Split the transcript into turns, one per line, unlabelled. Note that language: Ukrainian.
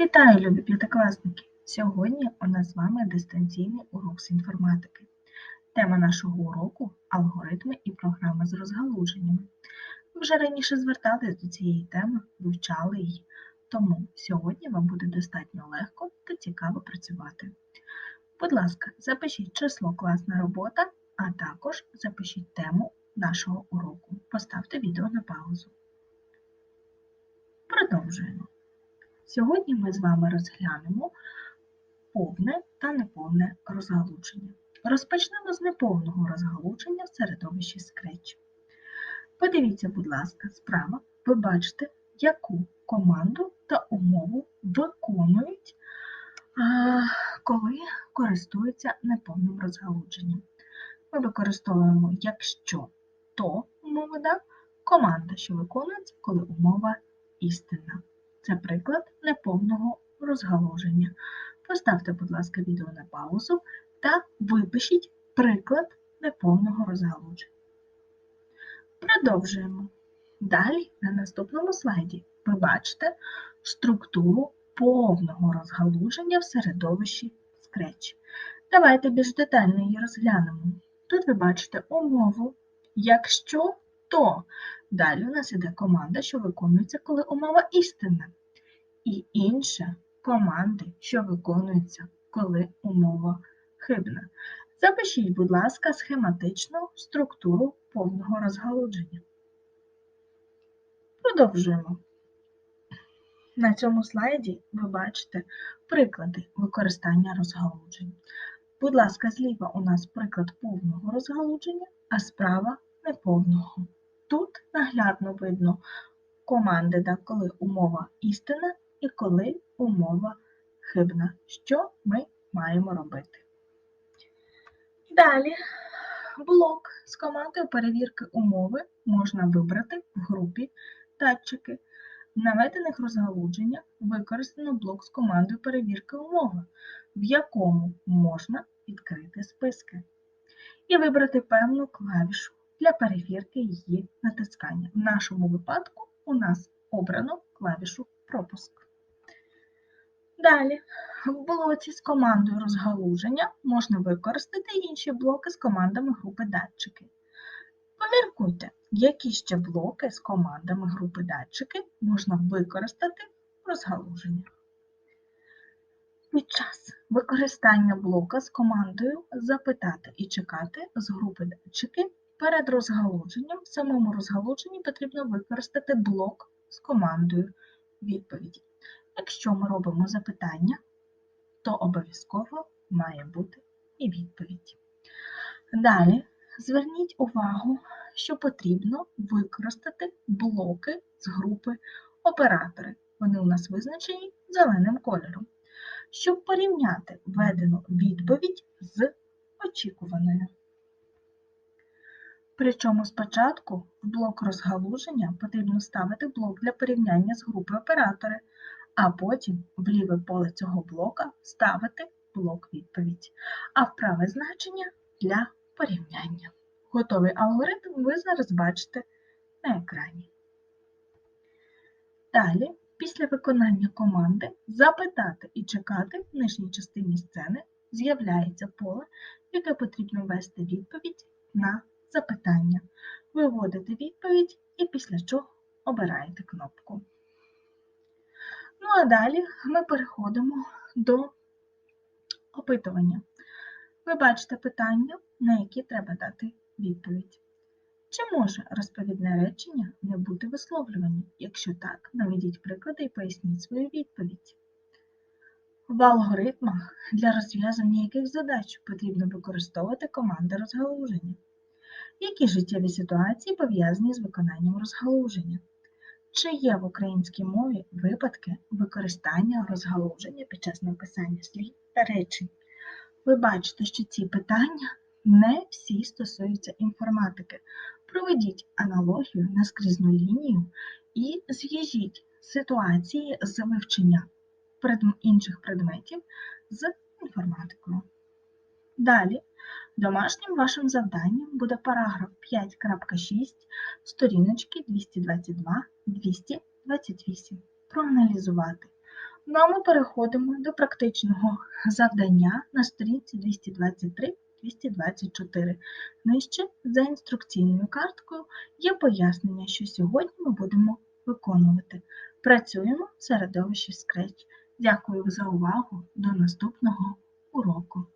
Вітаю, любі п'ятикласники! Сьогодні у нас з вами дистанційний урок з інформатики. Тема нашого уроку алгоритми і програми з розгалуженнями. Ви вже раніше звертались до цієї теми, вивчали її, тому сьогодні вам буде достатньо легко та цікаво працювати. Будь ласка, запишіть число класна робота, а також запишіть тему нашого уроку. Поставте відео на паузу. Продовжуємо. Сьогодні ми з вами розглянемо повне та неповне розгалудження. Розпочнемо з неповного розгалудження в середовищі Scratch. Подивіться, будь ласка, справа ви бачите, яку команду та умову виконують, коли користуються неповним розгалудженням. Ми використовуємо якщо то умови, да? команда, що виконується, коли умова істинна. Це приклад неповного розгалуження. Поставте, будь ласка, відео на паузу та випишіть приклад неповного розгалуження. Продовжуємо. Далі на наступному слайді ви бачите структуру повного розгалуження в середовищі Scratch. Давайте більш детально її розглянемо. Тут ви бачите умову, якщо то. Далі у нас іде команда, що виконується, коли умова істинна. І інша команди, що виконуються, коли умова хибна. Запишіть, будь ласка, схематичну структуру повного розгалудження. Продовжуємо. На цьому слайді ви бачите приклади використання розгалуджень. Будь ласка, зліва у нас приклад повного розгалудження, а справа неповного. Тут наглядно видно команди, коли умова істина і коли умова хибна. Що ми маємо робити? Далі блок з командою перевірки умови можна вибрати в групі датчики. В наведених розгалудженнях використано блок з командою перевірки умови, в якому можна відкрити списки. І вибрати певну клавішу для перевірки її натискання. В нашому випадку у нас обрано клавішу пропуск. Далі, в блоці з командою розгалуження можна використати інші блоки з командами групи датчики. Поміркуйте, які ще блоки з командами групи датчики можна використати в розгалуженні. Під час використання блока з командою Запитати і чекати з групи датчики перед розгалудженням в самому розгалудженні потрібно використати блок з командою відповіді. Якщо ми робимо запитання, то обов'язково має бути і відповідь. Далі зверніть увагу, що потрібно використати блоки з групи оператори. Вони у нас визначені зеленим кольором, щоб порівняти введену відповідь з очікуваною. Причому спочатку в блок розгалуження потрібно ставити блок для порівняння з групи оператори, а потім в ліве поле цього блока ставити блок відповідь, а в праве значення для порівняння. Готовий алгоритм ви зараз бачите на екрані. Далі, після виконання команди Запитати і чекати в нижній частині сцени з'являється поле, яке потрібно ввести відповідь на запитання. Ви вводите відповідь і після чого обираєте кнопку. Ну а далі ми переходимо до опитування. Ви бачите питання, на які треба дати відповідь. Чи може розповідне речення не бути висловлюванням? Якщо так, наведіть приклади і поясніть свою відповідь. В алгоритмах для розв'язання яких задач потрібно використовувати команди розгалуження. Які життєві ситуації пов'язані з виконанням розгалуження? Чи є в українській мові випадки використання розгалуження під час написання слів та речень? Ви бачите, що ці питання не всі стосуються інформатики. Проведіть аналогію на скрізну лінію і зв'яжіть ситуації з вивчення інших предметів з інформатикою. Далі Домашнім вашим завданням буде параграф 5.6 сторіночки 222-228. Проаналізувати. Ну а ми переходимо до практичного завдання на сторінці 223-224. Нижче за інструкційною карткою є пояснення, що сьогодні ми будемо виконувати. Працюємо в середовищі Scratch. Дякую за увагу. До наступного уроку.